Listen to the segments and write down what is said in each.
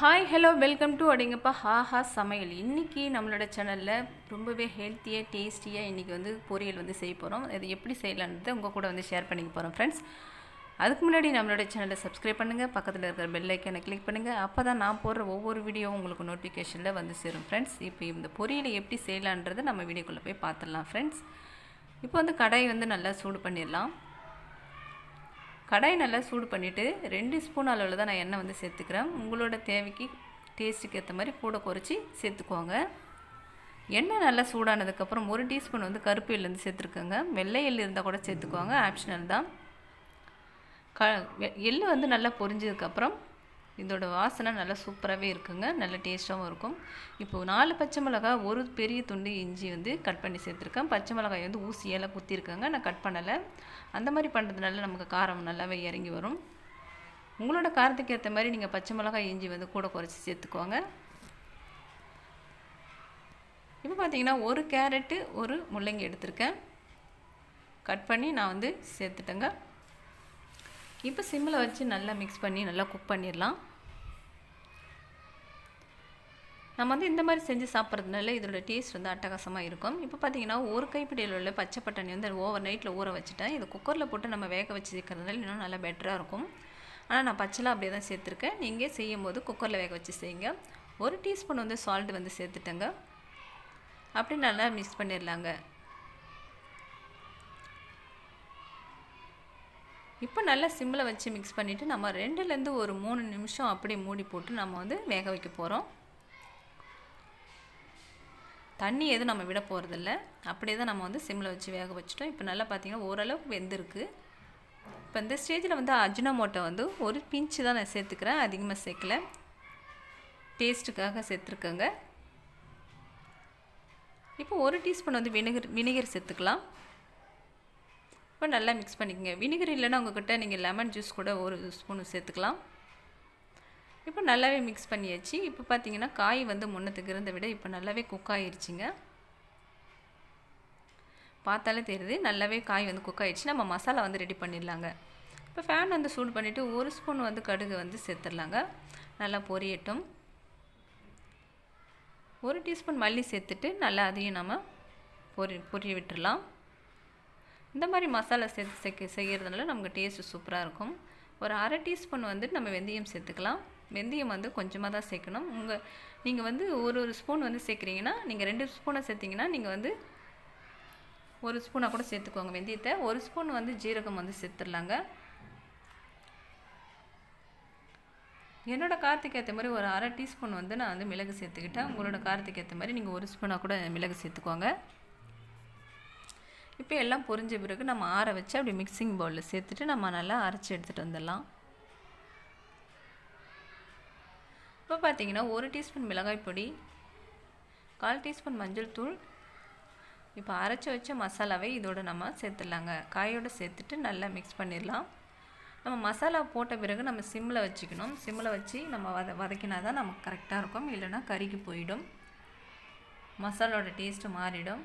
Hi hello welcome to அடிங்கப்பா ஹாஹா சமையல். இன்றைக்கி நம்மளோட சேனலில் ரொம்பவே ஹெல்த்தியாக டேஸ்டியாக இன்றைக்கி வந்து பொரியல் வந்து செய்ய போகிறோம் இது எப்படி செய்யலான்றது உங்கள் கூட வந்து ஷேர் பண்ணிக்க போகிறோம் ஃப்ரெண்ட்ஸ் அதுக்கு முன்னாடி நம்மளோட சேனலை சப்ஸ்கிரைப் பண்ணுங்கள் பக்கத்தில் இருக்கிற பெல் ஐக்கனை கிளிக் பண்ணுங்கள் அப்போ தான் நான் போடுற ஒவ்வொரு வீடியோவும் உங்களுக்கு நோட்டிஃபிகேஷனில் வந்து சேரும் ஃப்ரெண்ட்ஸ் இப்போ இந்த பொரியலை எப்படி செய்யலான்றதை நம்ம வீடியோக்குள்ளே போய் பார்த்துடலாம் ஃப்ரெண்ட்ஸ் இப்போ வந்து கடாய் வந்து நல்லா சூடு பண்ணிடலாம். கடாய் நல்லா சூடு பண்ணிவிட்டு ரெண்டு ஸ்பூன் அளவில் தான் நான் எண்ணெய் வந்து சேர்த்துக்கிறேன். உங்களோட தேவைக்கு டேஸ்ட்டுக்கு ஏற்ற மாதிரி கூட குறைச்சி சேர்த்துக்கோங்க. எண்ணெய் நல்லா சூடானதுக்கப்புறம் ஒரு டீஸ்பூன் வந்து கருப்பு எள்ளுந்து சேர்த்துருக்கோங்க. வெள்ளை எள்ளு இருந்தால் கூட சேர்த்துக்கோங்க ஆப்ஷனல் தான். க எள் வந்து நல்லா பொரிஞ்சதுக்கப்புறம் இதோட வாசனை நல்லா சூப்பராகவே இருக்குங்க. நல்ல டேஸ்ட்டாகவும் இருக்கும். இப்போது நாலு பச்சை மிளகாய் ஒரு பெரிய துண்டு இஞ்சி வந்து கட் பண்ணி சேர்த்துருக்கேன். பச்சை மிளகாய் வந்து ஊசியெல்லாம் குத்திருக்கேங்க. நான் கட் பண்ணலை. அந்த மாதிரி பண்ணுறதுனால நமக்கு காரம் நல்லாவே இறங்கி வரும். உங்களோட காரத்துக்கு ஏற்ற மாதிரி நீங்கள் பச்சை மிளகாய் இஞ்சி வந்து கூட குறைச்சி சேர்த்துக்கோங்க. இப்போ பார்த்தீங்கன்னா ஒரு கேரட்டு ஒரு முள்ளங்கி எடுத்திருக்கேன். கட் பண்ணி நான் வந்து சேர்த்துட்டேங்க. இப்போ சிம்மில் வச்சு நல்லா மிக்ஸ் பண்ணி நல்லா குக் பண்ணிடலாம். நம்ம வந்து இந்த மாதிரி செஞ்சு சாப்பிட்றதுனால இதோட டேஸ்ட் வந்து அட்டகாசமாக இருக்கும். இப்போ பார்த்தீங்கன்னா ஒரு கைப்பிடியில் உள்ள பச்சை பட்டாணி வந்து ஓவர் நைட்டில் ஊற வச்சுட்டேன். இது குக்கரில் போட்டு நம்ம வேக வச்சு சேர்க்கறதுனால இன்னும் நல்லா பெட்டராக இருக்கும். ஆனால் நான் பச்சைலாம் அப்படியே தான் சேர்த்துருக்கேன். நீங்கள் செய்யும் போது குக்கரில் வேக வச்சு செய்யுங்க. ஒரு டீஸ்பூன் வந்து சால்ட் வந்து சேர்த்துட்டேங்க. அப்படி நல்லா மிக்ஸ் பண்ணிடலாங்க. இப்போ நல்லா சிம்மில் வச்சு மிக்ஸ் பண்ணிவிட்டு நம்ம ரெண்டுலேருந்து ஒரு மூணு நிமிஷம் அப்படியே மூடி போட்டு நம்ம வந்து வேக வைக்க போகிறோம் தண்ணி எதுவும் நம்ம விட போகிறதில்ல அப்படியே தான் நம்ம வந்து சிம்மில் வச்சு வேக வச்சுட்டோம். இப்போ நல்லா பார்த்திங்கன்னா ஓரளவுக்கு வெந்திருக்கு. இப்போ இந்த ஸ்டேஜில் வந்து அஜினமோட்டோ வந்து ஒரு பிஞ்சு தான் நான் சேர்த்துக்கிறேன். அதிகமாக சேர்க்கல. டேஸ்ட்டுக்காக சேர்த்துருக்கேங்க. இப்போ ஒரு டீஸ்பூன் வந்து வினிகர் வினிகர் சேர்த்துக்கலாம். இப்போ நல்லா மிக்ஸ் பண்ணிக்கோங்க. வினிகர் இல்லைன்னா உங்கள்கிட்ட நீங்கள் லெமன் ஜூஸ் கூட ஒரு ஸ்பூன் சேர்த்துக்கலாம். இப்போ நல்லாவே மிக்ஸ் பண்ணியாச்சு. இப்போ பார்த்தீங்கன்னா காய் வந்து முன்னத்துக்கு இருந்த விட இப்போ நல்லாவே குக் ஆகிருச்சிங்க பார்த்தாலே தெரியுது நல்லாவே காய் வந்து குக் ஆகிடுச்சு நம்ம மசாலா வந்து ரெடி பண்ணிடலாங்க. இப்போ ஃபேன் வந்து சூடு பண்ணிவிட்டு ஒரு ஸ்பூன் வந்து கடுகு வந்து சேர்த்துடலாங்க. நல்லா பொரியட்டும். ஒரு டீஸ்பூன் மல்லி சேர்த்துட்டு நல்லா அதையும் நம்ம பொரி பொரிய விட்டுடலாம். இந்த மாதிரி மசாலா சேர்த்து சேர்க்க செய்கிறதுனால நமக்கு டேஸ்ட்டு சூப்பராக இருக்கும். ஒரு அரை டீஸ்பூன் வந்து நம்ம வெந்தயம் சேர்த்துக்கலாம். வெந்தயம் வந்து கொஞ்சமாக தான் சேர்க்கணும். உங்கள் நீங்கள் வந்து ஒரு ஒரு ஸ்பூன் வந்து சேர்க்குறீங்கன்னா நீங்கள் ரெண்டு ஸ்பூனை சேர்த்திங்கன்னா நீங்கள் வந்து ஒரு ஸ்பூனாக கூட சேர்த்துக்கோங்க வெந்தயத்தை. ஒரு ஸ்பூன் வந்து ஜீரகம் வந்து சேர்த்துடலாங்க. என்னோடய காரத்துக்கு ஏற்ற மாதிரி ஒரு அரை டீஸ்பூன் வந்து நான் வந்து மிளகு சேர்த்துக்கிட்டேன். உங்களோட காரத்துக்கு ஏற்ற மாதிரி நீங்கள் ஒரு ஸ்பூனாக கூட மிளகு சேர்த்துக்கோங்க. இப்போ எல்லாம் பொரிஞ்ச பிறகு நம்ம ஆற வச்சு அப்படி மிக்சிங் பவுலில் சேர்த்துட்டு நம்ம நல்லா அரைச்சி எடுத்துகிட்டு வந்துடலாம். இப்போ பார்த்தீங்கன்னா ஒரு டீஸ்பூன் மிளகாய் பொடி கால் டீஸ்பூன் மஞ்சள் தூள். இப்போ அரைச்சி வச்ச மசாலாவை இதோடு நம்ம சேர்த்துடலாங்க. காயோடு சேர்த்துட்டு நல்லா மிக்ஸ் பண்ணிடலாம். நம்ம மசாலா போட்ட பிறகு நம்ம சிம்மில் வச்சுக்கணும். சிம்மில் வச்சு நம்ம வத வதக்கினா தான் நமக்கு கரெக்டாக இருக்கும். இல்லைன்னா கறிக்கு போயிடும். மசாலோட டேஸ்ட்டு மாறிடும்.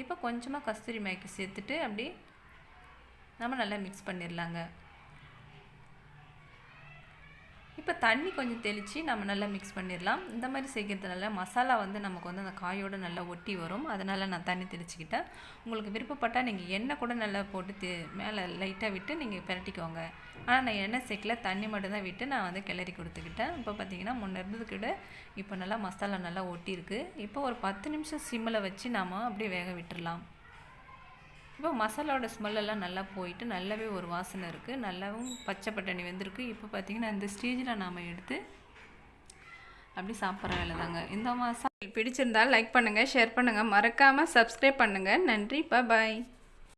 இப்போ கொஞ்சமாக கஸ்தூரி மேக்கி சேர்த்துட்டு அப்படி நம்ம நல்லா மிக்ஸ் பண்ணிடலாங்க. இப்போ தண்ணி கொஞ்சம் தெளித்து நம்ம நல்லா மிக்ஸ் பண்ணிடலாம் இந்த மாதிரி செய்கிறதுனால மசாலா வந்து நமக்கு வந்து அந்த காயோடு நல்லா ஒட்டி வரும். அதனால் நான் தண்ணி தெளிச்சுக்கிட்டேன். உங்களுக்கு விருப்பப்பட்டால் நீங்கள் எண்ணெய் கூட நல்லா போட்டு தே மேலே லைட்டாக விட்டு நீங்கள் பிரட்டிக்கோங்க. ஆனால் நான் எண்ணெய் சேர்க்கல. தண்ணி மட்டும்தான் விட்டு நான் வந்து கிளறி கொடுத்துக்கிட்டேன். இப்போ பார்த்தீங்கன்னா முன்ன இருந்தது கூட இப்போ நல்லா மசாலா நல்லா ஒட்டியிருக்கு. இப்போ ஒரு பத்து நிமிஷம் சிம்மில் வச்சு நாம் அப்படியே வேக விட்டுடலாம் இப்போ மசாலாவோட ஸ்மெல்லெல்லாம் நல்லா போயிட்டு நல்லாவே ஒரு வாசனை இருக்குது நல்லாவும் பச்சை பட்டாணி வெந்திருக்கு. இப்போ பார்த்திங்கன்னா இந்த ஸ்டேஜில் நாம் எடுத்து அப்படி சாப்பிட்ற வேலை தாங்க. இந்த மாதம் பிடிச்சிருந்தால் லைக் பண்ணுங்கள் ஷேர் பண்ணுங்கள் மறக்காமல் சப்ஸ்கிரைப் பண்ணுங்கள் நன்றி. பாய்